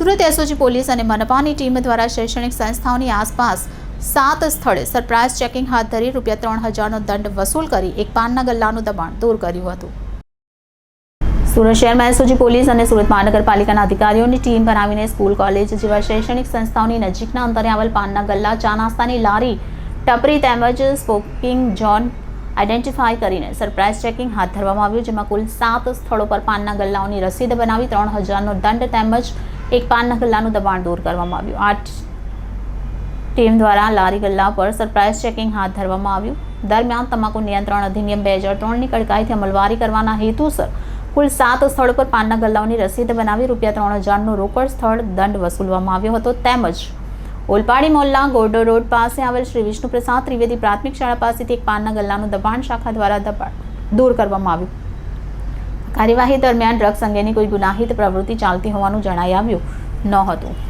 Surat SOG police અને મનપાની team દ્વારા શૈક્ષણિક સંસ્થાઓની આસપાસ સાત સ્થળે સરપ્રાઇઝ ચેકિંગ હાથ ધરી રૂપિયા ત્રણ હજારનો દંડ વસૂલ કરી એક પાનના ગલ્લાનું દબાણ દૂર કર્યું હતું. સુરત શહેરમાં એસઓજી પોલીસ અને સુરત મહાનગરપાલિકાના અધિકારીઓની ટીમ બનાવીને સ્કૂલ, કોલેજ જેવા શૈક્ષણિક સંસ્થાઓની નજીકના અંતરે આવેલ પાનના ગલ્લા, ચા નાસ્તાની લારી, ટપરી તેમજ સ્પોકિંગ ઝોન આઈડેન્ટિફાઈ કરીને સરપ્રાઇઝ ચેકિંગ હાથ ધરવામાં આવ્યું, જેમાં કુલ સાત સ્થળો પર પાનના ગલ્લાઓની રસીદ બનાવી ત્રણ હજારનો દંડ તેમજ એક પાનના ગલ્લાનું દબાણ દૂર કરવામાં આવ્યું. આઠ ટીમ દ્વારા લારી ગલ્લા પર સરપ્રાઇઝ ચેકિંગ હાથ ધરવામાં આવ્યું. દરમિયાન તમાકુ નિયંત્રણ અધિનિયમ બે હજાર ત્રણની કડકાઈથી અમલવારી કરવાના હેતુસર કુલ સાત સ્થળ પર પાનના ગલ્લાઓની રસીદ બનાવી રૂપિયા ત્રણ હજારનો રોકડ સ્થળ દંડ વસૂલવામાં આવ્યો હતો. તેમજ ઓલપાડી મોલ્લા ગોરડો રોડ પાસે આવેલ શ્રી વિષ્ણુપ્રસાદ ત્રિવેદી પ્રાથમિક શાળા પાસેથી એક પાનના ગલ્લાનું દબાણ શાખા દ્વારા દબાણ દૂર કરવામાં આવ્યું. કાર્યવાહી દરમિયાન ડ્રગ્સ અંગેની કોઈ ગુનાહિત પ્રવૃત્તિ ચાલતી હોવાનું જણાઈ આવ્યું ન હતું